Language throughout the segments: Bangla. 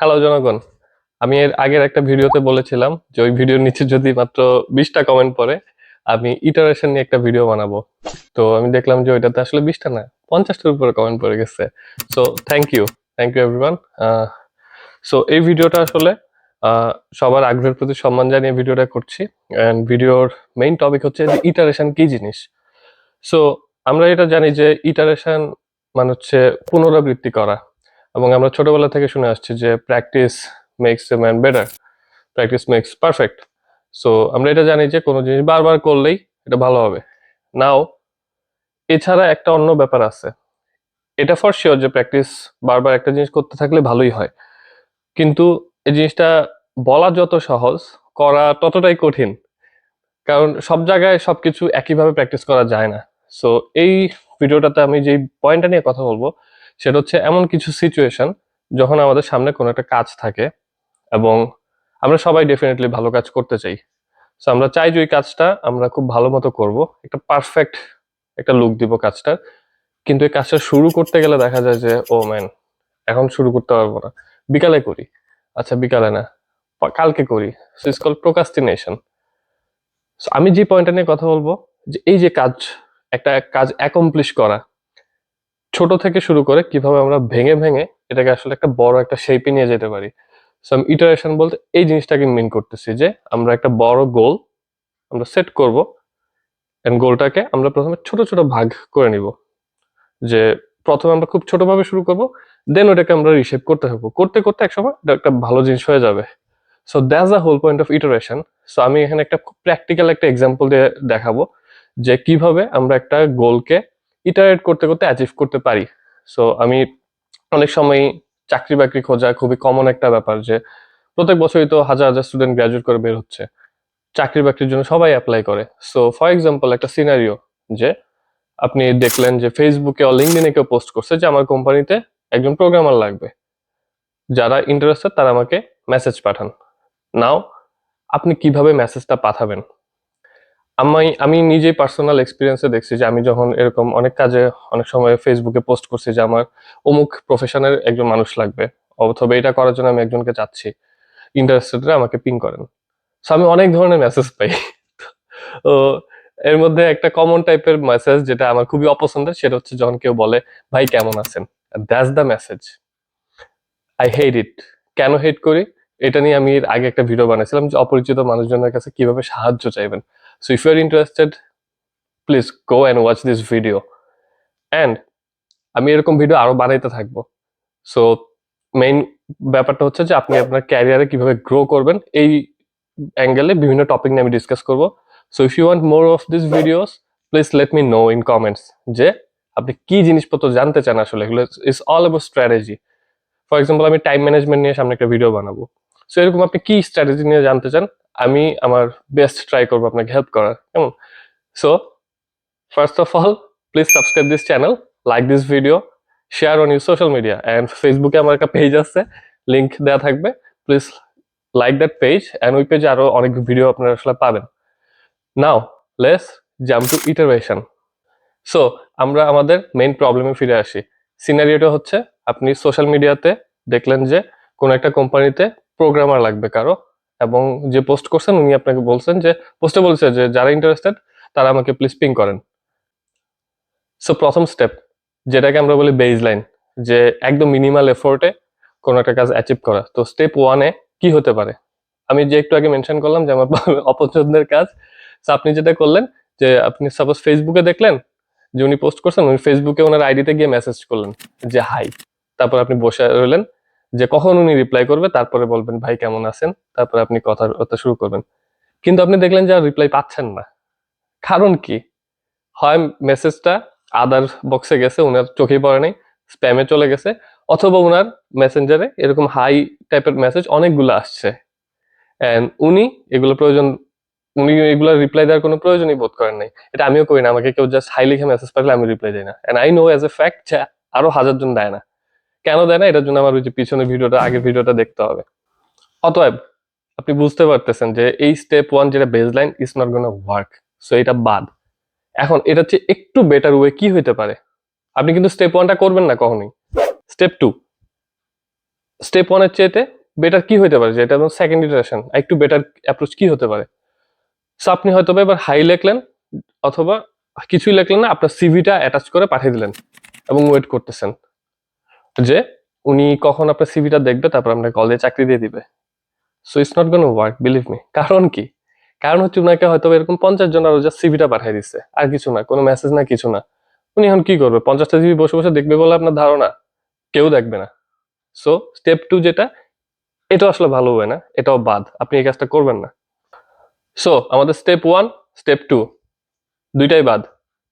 হ্যালো জনগণ। আমি এর আগের একটা ভিডিওতে বলেছিলাম যে ওই ভিডিওর নিচে যদি মাত্র বিশটা কমেন্ট পড়ে, আমি ইটারেশন নিয়ে একটা ভিডিও বানাবো। তো আমি দেখলাম যে ওইটাতে আসলে বিশটা না, পঞ্চাশটার উপরে কমেন্ট পড়ে গেছে। So thank you thank you everyone so এই ভিডিওটা আসলে সবার আগ্রহের প্রতি সম্মান জানিয়ে ভিডিওটা করছি। অ্যান্ড ভিডিওর মেইন টপিক হচ্ছে যে ইটারেশন কি জিনিস? সো আমরা এটা জানি যে ইটারেশন মানে হচ্ছে পুনরাবৃত্তি করা। এবং আমরা ছোটবেলা থেকে শুনে আসছি যে practice makes a man better practice makes perfect so আমরা এটা জানি যে কোনো জিনিস বারবার করলেই এটা ভালো হবে। নাও এছাড়া একটা অন্য ব্যাপার আছে। এটা ফর শিওর যে প্র্যাকটিস বারবার একটা জিনিস করতে থাকলে ভালোই হয়। কিন্তু এই জিনিসটা বলা যত সহজ, করা ততটাই কঠিন। কারণ সব জায়গায় সব কিছু একইভাবে প্র্যাকটিস করা যায় না। সো এই ভিডিওটাতে আমি যেই পয়েন্টটা নিয়ে কথা বলব সেটা হচ্ছে এমন কিছু সিচুয়েশন যখন আমাদের সামনে কোনো একটা কাজ থাকে এবং আমরা সবাই ডেফিনেটলি ভালো কাজ করতে চাই। সো আমরা চাই যে ওই কাজটা আমরা খুব ভালো মতো করব। একটা পারফেক্ট একটা লুক দিব কাজটার। কিন্তু এই কাজটা শুরু করতে গেলে দেখা যায় যে ও ম্যান এখন শুরু করতে পারব না। বিকালে করি। আচ্ছা বিকালে না কালকে করি। সো ইটস কল প্রোকাস্টিনেশন আমি যে পয়েন্টটা নিয়ে কথা বলব, যে এই যে কাজ, একটা কাজ অ্যাকমপ্লিশ করা থেকে শুরু করে কীভাবে আমরা ভেঙে ভেঙে এটাকে আসলে একটা বড় একটা শেপে নিয়ে যেতে পারি। সো আমি ইটারেশন বলতে এই জিনিসটাকে মিন করতেছি যে, আমরা একটা বড় গোল আমরা সেট করব এন্ড গোলটাকে আমরা প্রথমে ছোট ছোট ভাগ করে নিব। যে, প্রথমে আমরা খুব ছোটভাবে শুরু করব দেন ওটাকে আমরা রিশেপ করতে থাকব। করতে করতে একসময় এটা একটা ভালো জিনিস হয়ে যাবে। So that's the whole point of iteration so আমি এখানে একটা খুব প্র্যাকটিক্যাল একটা এক্সাম্পল দিয়ে দেখাবো যে, কীভাবে আমরা একটা গোলকে ইটারেট করতে করতে অ্যাচিভ করতে পারি। সো আমি অনেক সময় চাকরি বাকরি খোঁজা খুবই কমন একটা ব্যাপার যে, প্রত্যেক বছরই তো হাজার হাজার স্টুডেন্ট গ্রাজুয়েট করে বের হচ্ছে। চাকরি বাকরির জন্য সবাই অ্যাপ্লাই করে। সো ফর এক্সাম্পল একটা সিনারিও যে, আপনি দেখলেন যে ফেসবুকে লিঙ্কডিনে কেউ পোস্ট করছে যে, আমার কোম্পানিতে একজন প্রোগ্রামার লাগবে। যারা ইন্টারেস্টেড তারা আমাকে মেসেজ পাঠান। নাও আপনি কীভাবে মেসেজটা পাঠাবেন? আমি আমি নিজেই পার্সোনাল এক্সপিরিয়েন্সে দেখছি যে আমি যখন এরকম অনেক কাজে অনেক সময় ফেসবুকে পোস্ট করছি যে আমার অমুক প্রফেশনের একজন মানুষ লাগবে, অথবা এটা করার জন্য আমি একজনকে চাচ্ছি ইন্টারেস্টেড আমাকে পিং করেন। সো আমি অনেক ধরনের মেসেজ পাই। তো এর মধ্যে একটা কমন টাইপের মেসেজ যেটা আমার খুবই অপছন্দের, সেটা হচ্ছে যখন কেউ বলে, ভাই, কেমন আছেন? That's the message I hate it কেন হেট করি? এটা নিয়ে আমি এর আগে একটা ভিডিও বানিয়েছিলাম যে অপরিচিত মানুষজনের কাছে কীভাবে সাহায্য চাইবেন। So if you are interested please go and watch this video and আমি এরকম ভিডিও আরও বানাইতে থাকব। সো মেইন ব্যাপারটা হচ্ছে যে আপনি আপনার ক্যারিয়ারে কীভাবে গ্রো করবেন, এই অ্যাঙ্গেলে বিভিন্ন টপিক নিয়ে আমি ডিসকাস করব। So if you want more of this videos please let me know in comments যে আপনি কি জিনিসপত্র জানতে চান আসলে। এগুলো is all about strategy for example আমি টাইম ম্যানেজমেন্ট নিয়ে সামনে একটা ভিডিও বানাবো। সো এরকম আপনি কি স্ট্র্যাটেজি নিয়ে জানতে চান? আমি আমার বেস্ট ট্রাই করব আপনাকে হেল্প করার, কেমন? So first of all please subscribe this channel like this video share on your social media and ফেসবুকে আমার একটা পেজ আছে লিঙ্ক দেওয়া থাকবে please like that page and ওই পেজে আরও অনেক ভিডিও আপনারা আসলে পাবেন। Now let's jump to iteration so আমরা আমাদের মেইন প্রবলেমে ফিরে আসি। সিনারিওটা হচ্ছে, আপনি সোশ্যাল মিডিয়াতে দেখলেন যে, কোনো একটা কোম্পানিতে প্রোগ্রামার লাগবে কারও। এবং যে পোস্ট করছেন, উনি আপনাকে বলছেন যে পোস্টে বলছে যে, যারা ইন্টারেস্টেড তারা আমাকে প্লিজ পিং করেন। সো প্রথম স্টেপ যেটাকে আমরা বলি বেজ লাইন যে একদম মিনিমাল এফোর্টে কোনো একটা কাজ অ্যাচিভ করা। তো স্টেপ ওয়ানে কি হতে পারে? আমি যে একটু আগে মেনশন করলাম যে, আমার অপছন্দের কাজ। তো আপনি যেটা করলেন, যে আপনি সাপোজ ফেসবুকে দেখলেন, যে উনি পোস্ট করছেন, উনি ফেসবুকে ওনার আইডিতে গিয়ে মেসেজ করলেন যে হাই তারপর আপনি বসে রইলেন। যে কখন উনি রিপ্লাই করবে, তারপরে বলবেন, ভাই, কেমন আছেন? তারপরে আপনি কথা কথা শুরু করবেন। কিন্তু আপনি দেখলেন যে রিপ্লাই পাচ্ছেন না। কারণ কি? হয় মেসেজটা আদার বক্সে গেছে ওনার চোখে পড়ে নাই স্প্যামে চলে গেছে, অথবা ওনার মেসেঞ্জারে এরকম হাই টাইপের মেসেজ অনেকগুলো আসছে। অ্যান্ড উনি এগুলো প্রয়োজন, উনি এগুলো রিপ্লাই দেওয়ার কোনো প্রয়োজনই বোধ করেন নাই। এটা আমিও করি না, আমাকে কেউ জাস্ট হাই লিখে মেসেজ পাঠালে আমি রিপ্লাই দিই না। And I know as a fact আরও হাজার জন দেয় না। কেন দেয় না? এটার জন্য আমার ওই যে পিছনে ভিডিওটা, আগের ভিডিওটা দেখতে হবে। অতএব, আপনি বুঝতে পারতেছেন যে এই স্টেপ ওয়ান যেটা baseline is not gonna work so এটা বাদ। এখন এটা হচ্ছে একটু বেটার ওয়ে কি হইতে পারে? আপনি কিন্তু স্টেপ ওয়ানটা করবেন না কখনোই। স্টেপ টু স্টেপ ওয়ানের চেয়েতে বেটার কি হতে পারে? যে এটা সেকেন্ড ইটারেশন একটু বেটার অ্যাপ্রোচ কি হতে পারে? সো আপনি হয়তো বা এবার হাই লিখলেন, অথবা কিছুই লিখলেন না, আপনার সিভিটা অ্যাটাচ করে পাঠিয়ে দিলেন এবং ওয়েট করতেছেন। যে উনি কখন আপনার সিভিটা দেখবে, তারপর আপনাকে কল চাকরি দিয়ে দিবে। So it's not gonna work believe me কারণ কি? কারণ হচ্ছে উনাকে হয়তো এরকম পঞ্চাশ জন আরও জাস্ট সিভিটা পাঠিয়ে দিচ্ছে আর কিছু না, কোনো মেসেজ না, কিছু না। উনি এখন কি করবে? পঞ্চাশটা জিবি বসে বসে দেখবে বলে আপনার ধারণা। কেউ দেখবে না। সো স্টেপ টু যেটা এটা আসলে ভালো হবে না, এটাও বাদ। আপনি এই কাজটা করবেন না। সো আমাদের স্টেপ ওয়ান স্টেপ টু দুইটাই বাদ।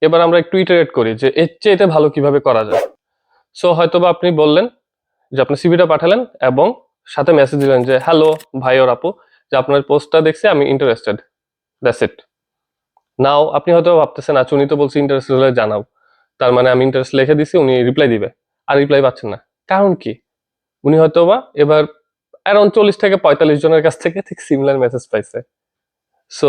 এবার আমরা একটু ইটারেট করি যে এর চেয়ে এটা ভালো কীভাবে করা যায়। সো হয়তোবা আপনি বললেন যে আপনি সিভিটা পাঠালেন এবং সাথে মেসেজ দিলেন যে হ্যালো ভাই ওর আপু, যে আপনার পোস্টটা দেখছি, আমি ইন্টারেস্টেড দ্যাটস ইট নাও আপনি হয়তো ভাবতেছেন আচ্ছা উনি তো বলছি ইন্টারেস্টেড হলে জানাও। তার মানে আমি ইন্টারেস্ট লিখে দিছি, উনি রিপ্লাই দিবে। আর রিপ্লাই পাচ্ছেন না। কারণ কি? উনি হয়তো বা এবার অ্যারাউন্ড চল্লিশ থেকে পঁয়তাল্লিশ জনের কাছ থেকে ঠিক সিমিলার মেসেজ পাইছে। সো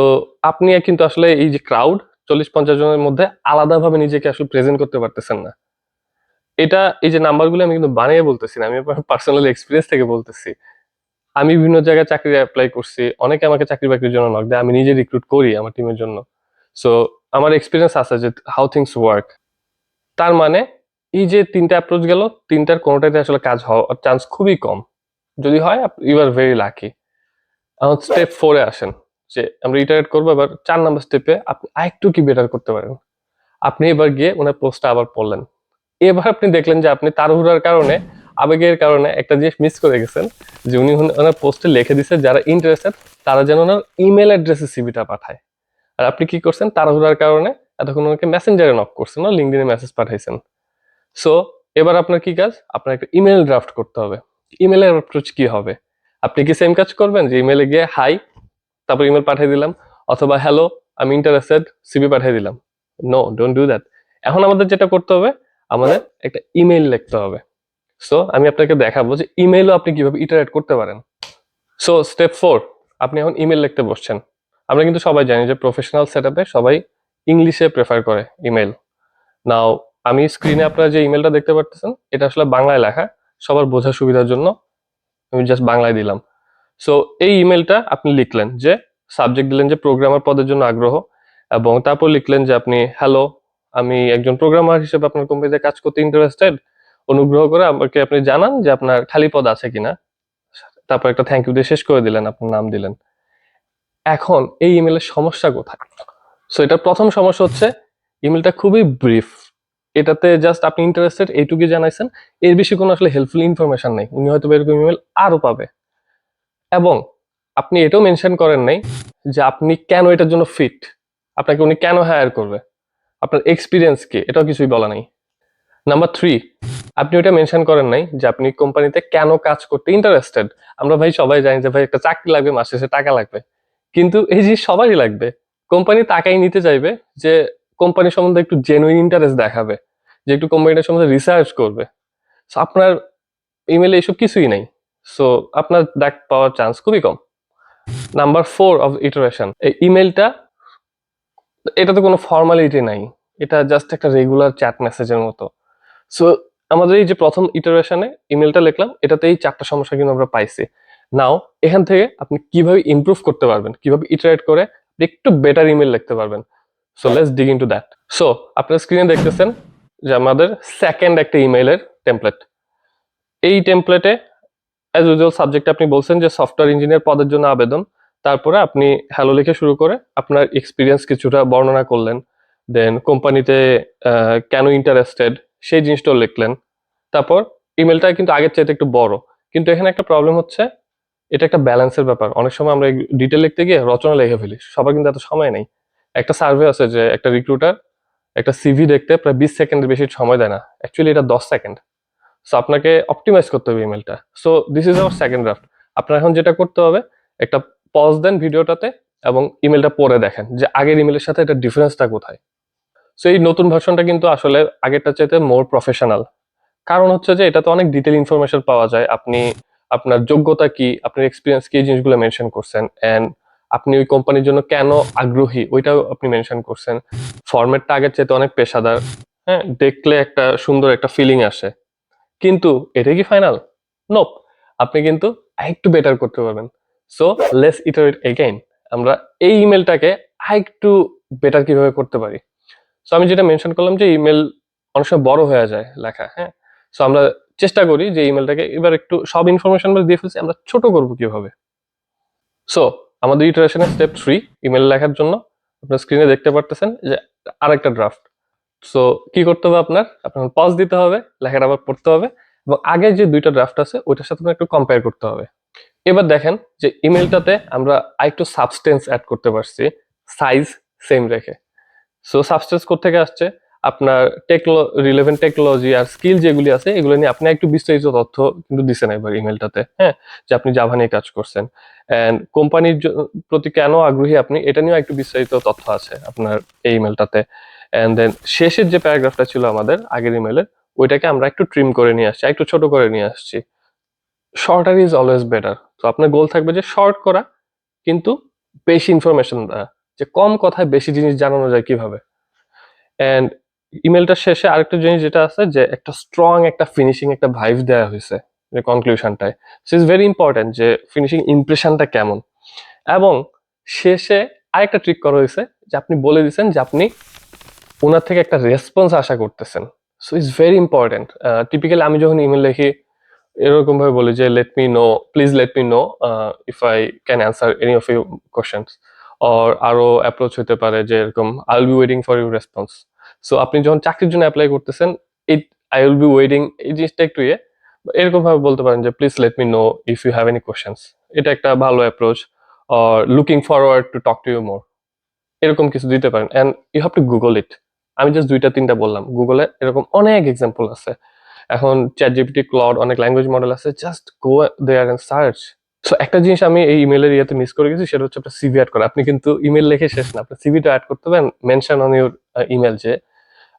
আপনি কিন্তু আসলে এই যে ক্রাউড চল্লিশ পঞ্চাশ জনের মধ্যে আলাদাভাবে নিজেকে আসলে প্রেজেন্ট করতে পারতেছেন না। এটা, এই যে নাম্বারগুলো আমি কিন্তু বানিয়ে বলতেছি না, আমি পার্সোনাল এক্সপিরিয়েন্স থেকে বলতেছি। আমি বিভিন্ন জায়গায় চাকরি অ্যাপ্লাই করছি, অনেকে আমাকে চাকরি বাকরির জন্য নক দেয়, আমি নিজে রিক্রুট করি আমার টিমের জন্য। সো আমার এক্সপিরিয়েন্স আছে যে হাউ থিংস ওয়ার্ক তার মানে এই যে তিনটা অ্যাপ্রোচ গেল, তিনটার কোনোটাতে আসলে কাজ হওয়ার চান্স খুবই কম। যদি হয় ইউ আর ভেরি লাকি এখন স্টেপ ফোরে আসেন, যে আমরা ইটারেট করব, এবার চার নাম্বার স্টেপে আপনি আরেকটু কি বেটার করতে পারেন? আপনি এবার গিয়ে ওনার পোস্টটা আবার পড়লেন। এবার আপনি দেখলেন যে আপনি তাড়াহুড়ার কারণে, আবেগের কারণে একটা জিনিস মিস করে গেছেন, যে উনি ওনার পোস্টে লিখে দিচ্ছে যারা ইন্টারেস্টেড তারা যেন ওনার ইমেল অ্যাড্রেসে সিভিটা পাঠায়। আর আপনি কি করছেন? তাড়াহুড়ার কারণে এতক্ষণ ওনাকে মেসেঞ্জারে নক করছেন না লিঙ্কডিনে মেসেজ পাঠাইছেন। সো এবার আপনার কি কাজ? আপনার একটা ইমেল ড্রাফট করতে হবে। ইমেলের অ্যাপ্রোচ কি হবে? আপনি কি সেম কাজ করবেন? যে ইমেলে গিয়ে হাই তারপর ইমেল পাঠিয়ে দিলাম, অথবা হ্যালো আমি ইন্টারেস্টেড সিবি পাঠিয়ে দিলাম। নো ডোন্ট ডু দ্যাট এখন আমাদের যেটা করতে হবে আমাদের একটা ইমেইল লিখতে হবে। সো আমি আপনাকে দেখাবো যে ইমেলও আপনি কীভাবে ইটারেট করতে পারেন। সো স্টেপ ফোর আপনি এখন ইমেল লিখতে বসছেন। আমরা কিন্তু সবাই জানি যে প্রফেশনাল সেট সবাই ইংলিশে প্রেফার করে ইমেল নাও আমি স্ক্রিনে আপনারা যে ইমেলটা দেখতে পারতেছেন, এটা আসলে বাংলায় লেখা। সবার বোঝার সুবিধার জন্য আমি জাস্ট বাংলায় দিলাম। সো এই ইমেলটা আপনি লিখলেন যে সাবজেক্ট দিলেন যে প্রোগ্রামার পদের জন্য আগ্রহ এবং তারপর লিখলেন যে আপনি হ্যালো আমি একজন প্রোগ্রামার হিসেবে আপনার কোম্পানিতে কাজ করতে ইন্টারেস্টেড অনুগ্রহ করে আমাকে আপনি জানান যে আপনার খালি পদ আছে কিনা। তারপর একটা থ্যাংক ইউ দিয়ে শেষ করে দিলেন, আপনার নাম দিলেন। এখন এই ইমেলের সমস্যা কোথায়? সো এটা প্রথম সমস্যা হচ্ছে ইমেলটা খুবই ব্রিফ এটাতে জাস্ট আপনি ইন্টারেস্টেড এইটুকুই জানাইছেন। এর বেশি কোনো আসলে হেল্পফুল ইনফরমেশন নেই। উনি হয়তো এরকম ইমেল আরও পাবে। এবং আপনি এটাও মেনশন করেন নাই যে আপনি কেন এটার জন্য ফিট আপনাকে উনি কেন হায়ার করবে? আপনার এক্সপিরিয়েন্স কি, এটাও কিছুই বলা নাই। নাম্বার থ্রি আপনি ওটা মেনশন করেন নাই যে আপনি কোম্পানিতে কেন কাজ করতে ইন্টারেস্টেড আমরা ভাই সবাই জানি যে ভাই একটা চাকরি লাগবে, মাস শেষে টাকা লাগবে। কিন্তু এই জিনিস সবারই লাগবে, কোম্পানি টাকাই নিতে চাইবে যে কোম্পানি সম্বন্ধে একটু জেনুইন ইন্টারেস্ট দেখাবে, যে একটু কোম্পানিটার সম্বন্ধে রিসার্চ করবে। So, আপনার ইমেলে এসব কিছুই নাই। সো আপনার ডাক পাওয়ার চান্স খুবই কম। নাম্বার ফোর অফ ইটারেশন এই ইমেলটা এটাতে কোনো ফর্মালিটি নাই। এটা জাস্ট একটা রেগুলার চ্যাট মেসেজের মতো। সো আমাদের এই যে প্রথম ইটারেশনে ইমেলটা লিখলাম এটাতে এই চারটা সমস্যা কিন্তু আমরা পাইছি। নাও এখান থেকে আপনি কীভাবে ইমপ্রুভ করতে পারবেন, কীভাবে ইটারেট করে একটু বেটার ইমেল লিখতে পারবেন। So let's dig into that so আপনার স্ক্রিনে দেখতেছেন যে আমাদের সেকেন্ড একটা ইমেলের টেমপ্লেট এই টেমপ্লেটে অ্যাজ ইউজুয়াল সাবজেক্ট আপনি বলছেন যে সফটওয়্যার ইঞ্জিনিয়ার পদের জন্য আবেদন। তারপরে আপনি হ্যালো লিখে শুরু করে আপনার এক্সপিরিয়েন্স কিছুটা বর্ণনা করলেন। দেন কোম্পানিতে কেন ইন্টারেস্টেড সেই জিনিসটাও লিখলেন। তারপর ইমেলটা কিন্তু আগের চাইতে একটু বড়। কিন্তু এখানে একটা প্রবলেম হচ্ছে, এটা একটা ব্যালেন্সের ব্যাপার। অনেক সময় আমরা ডিটেল লিখতে গিয়ে রচনা লিখে ফেলি। সবার কিন্তু এত সময় নেই। একটা সার্ভে আছে যে, একটা রিক্রুটার একটা সিভি দেখতে প্রায় বিশ সেকেন্ডের বেশি সময় দেয় না। অ্যাকচুয়ালি এটা দশ সেকেন্ড সো আপনাকে অপটিমাইজ করতে হবে ইমেলটা so this is our second draft আপনার এখন যেটা করতে হবে, একটা পজ দেন ভিডিওটাতে এবং ইমেলটা পরে দেখেন যে আগের ইমেলের সাথে এটা ডিফারেন্সটা কোথায়। সো এই নতুন ভার্সনটা কিন্তু আসলে আগেরটা চাইতে মোর প্রফেশনাল কারণ হচ্ছে যে এটাতে অনেক ডিটেল ইনফরমেশন পাওয়া যায়। আপনি আপনার যোগ্যতা কি, আপনার এক্সপিরিয়েন্স কি জিনিসগুলো মেনশন করছেন অ্যান্ড আপনি ওই কোম্পানির জন্য কেন আগ্রহী, ওইটাও আপনি মেনশন করছেন। ফরম্যাটটা আগের চাইতে অনেক পেশাদার হ্যাঁ দেখলে একটা সুন্দর একটা ফিলিং আসে। কিন্তু এটা কি ফাইনাল নোপ আপনি কিন্তু একটু বেটার করতে পারবেন। সো লেস ইটারেট এগেইন আমরা এই ইমেলটাকে আরেকটু বেটার কীভাবে করতে পারি? সো আমি যেটা মেনশন করলাম যে ইমেল অনেক সময় বড় হয়ে যায় লেখা হ্যাঁ? সো আমরা চেষ্টা করি যে ইমেলটাকে এবার একটু সব ইনফরমেশন দিয়ে ফেলছি, আমরা ছোট করব কীভাবে? সো আমাদের ইটারেশনের স্টেপ থ্রি ইমেল লেখার জন্য। আপনার স্ক্রিনে দেখতে পারতেছেন যে আরেকটা ড্রাফট সো কি করতে হবে আপনার? আপনার পজ দিতে হবে, লেখাটা আবার পড়তে হবে এবং আগে যে দুইটা ড্রাফট আছে, ওইটার সাথে একটু কম্পেয়ার করতে হবে। এবার দেখেন যে ইমেলটাতে আমরা আরেকটু সাবস্টেন্স অ্যাড করতে পারছি সাইজ সেম রেখে। সো সাবস্টেন্স থেকে আসছে? আপনার টেকনো রিলেভেন্ট টেকনোলজি আর স্কিল যেগুলি আছে, এগুলো নিয়ে আপনি একটু বিস্তারিত তথ্য কিন্তু দিচ্ছেন একবার ইমেলটাতে হ্যাঁ? যে আপনি জাভা নিয়ে কাজ করছেন। অ্যান্ড কোম্পানির প্রতি কেন আগ্রহী আপনি, এটা নিয়েও একটু বিস্তারিত তথ্য আছে আপনার এই ইমেলটাতে অ্যান্ড দেন শেষের যে প্যারাগ্রাফটা ছিল আমাদের, আগের ইমেলের ওইটাকে আমরা একটু ট্রিম করে নিয়ে আসছি, একটু ছোট করে নিয়ে আসছি। শর্টার ইজ অলওয়েজ বেটার তো আপনার গোল থাকবে যে শর্ট করা, কিন্তু বেশি ইনফরমেশন দেওয়া যে কম কথায় বেশি জিনিস জানানো যায় কীভাবে। অ্যান্ড ইমেলটার শেষে আরেকটা জিনিস যেটা আছে যে একটা স্ট্রং একটা ফিনিশিং একটা ভাইভ দেওয়া হয়েছে যে কনক্লুশনটায় সো ইজ ভেরি ইম্পর্টেন্ট যে ফিনিশিং ইমপ্রেশনটা কেমন। এবং শেষে আরেকটা ট্রিক করা হয়েছে যে আপনি বলে দিচ্ছেন যে আপনি ওনার থেকে একটা রেসপন্স আশা করতেছেন। So is very important typically আমি যখন ইমেল লিখি এরকম ভাবে বলি যে let me know please let me know if I can answer any of you questions or আরও অ্যাপ্রোচ হতে পারে যে, এরকম I will be waiting for your response so আপনি যখন চাকরির জন্য অ্যাপ্লাই করতেছেন it I will be waiting এই জিনিসটা একটু ইয়ে এরকম ভাবে বলতে পারেন যে please let me know if you have any questions এটা একটা ভালো approach or looking forward to talk to you more এরকম কিছু দিতে পারেন। And you have to Google it আমি জাস্ট দুইটা, তিনটা বললাম। গুগলে এরকম অনেক এক্সাম্পল আছে। এখন চ্যাট জিপিটি ক্লড অনেক ল্যাঙ্গুয়েজ মডেল আছে just go there and search so একটা জিনিস আমি এই ইমেলের ইয়েতে মিস করে গেছি, সেটা হচ্ছে আপনার সিভি অ্যাড করা। আপনি কিন্তু ইমেল লিখে শেষ না, আপনার সিভিটা অ্যাড করতে পারেন মেনশন অন ইউর ইমেল যে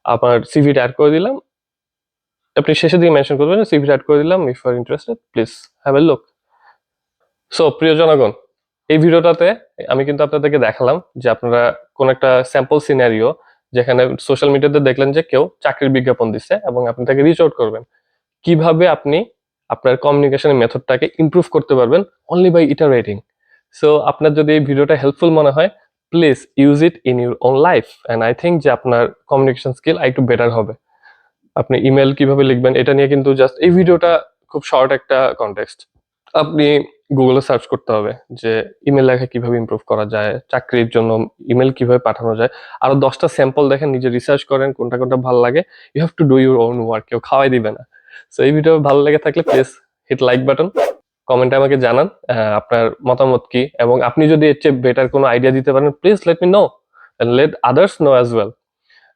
আপনার সিভিটা অ্যাড করে দিলাম। আপনি শেষের দিকে মেনশন করবেন সিভিটা অ্যাড করে দিলাম if are interested please have a look so প্রিয় জনগণ, এই ভিডিওটাতে আমি কিন্তু আপনাদেরকে দেখালাম যে আপনারা কোন একটা স্যাম্পল সিনারিও যেখানে সোশ্যাল মিডিয়াতে দেখলেন যে কেউ চাকরির বিজ্ঞাপন দিচ্ছে এবং আপনি তাকে রিচ আউট করবেন। কীভাবে আপনি আপনার কমিউনিকেশনের মেথডটাকে ইমপ্রুভ করতে পারবেন? Only by iter iterating so আপনার যদি এই ভিডিওটা হেল্পফুল মনে হয় please use it in your own life and I think যে আপনার কমিউনিকেশন স্কিল একটু বেটার হবে। আপনি ইমেল কীভাবে লিখবেন, এটা নিয়ে কিন্তু জাস্ট এই ভিডিওটা খুব শর্ট একটা কনটেক্সট আপনি গুগলে সার্চ করতে হবে যে ইমেল লেখা কীভাবে ইমপ্রুভ করা যায়, চাকরির জন্য ইমেল কীভাবে পাঠানো যায়। আরও দশটা স্যাম্পল দেখেন, নিজে রিসার্চ করেন, কোনটা কোনটা ভালো লাগে। You have to do your own work কেউ খাওয়াই দিবে না। সো এই ভিডিও ভালো লেগে থাকলে প্লিজ হিট লাইক বাটন কমেন্টে আমাকে জানান আপনার মতামত কি? এবং আপনি যদি এর চেয়ে বেটার কোনো আইডিয়া দিতে পারেন please let me know and let others know as well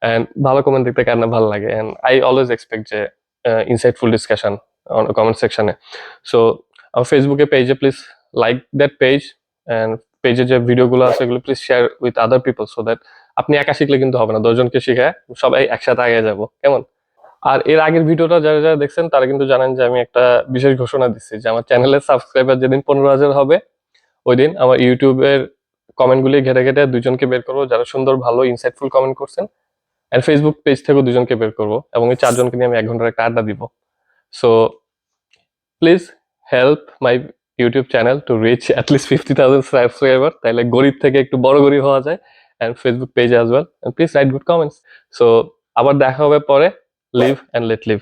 and ভালো কমেন্ট দেখতে কার না ভালো লাগে। অ্যান্ড আই অলওয়েজ এক্সপেক্ট যে ইনসাইটফুল ডিসকাশন কমেন্ট সেকশনে সো আমার ফেসবুকে পেজে please like that page and পেজে যে ভিডিওগুলো আছে এগুলো please share with other people so that আপনি একা শিখলে কিন্তু হবে না, দশজনকে শিখায় সবাই একসাথে আগে যাব, কেমন? আর এর আগের ভিডিওটা যারা যারা দেখছেন তারা কিন্তু জানেন যে আমি একটা বিশেষ ঘোষণা দিচ্ছি যে আমার চ্যানেলের সাবস্ক্রাইবার যেদিন পনেরো হাজার হবে ওই দিন আমার ইউটিউবের কমেন্টগুলি ঘেটে ঘেটে দুজনকে বের করব, যারা সুন্দর, ভালো ইনসাইটফুল কমেন্ট করছেন অ্যান্ড ফেসবুক পেজ থেকেও দুজনকে বের করব এবং এই চারজনকে নিয়ে আমি এক ঘণ্টার একটা আড্ডা দিব। So please help my YouTube channel to reach at least fifty thousand subscriber তাহলে গরিব থেকে একটু বড় গরিব হওয়া যায় and Facebook page as well please write good comments so আবার দেখা হবে পরে. Live and let leave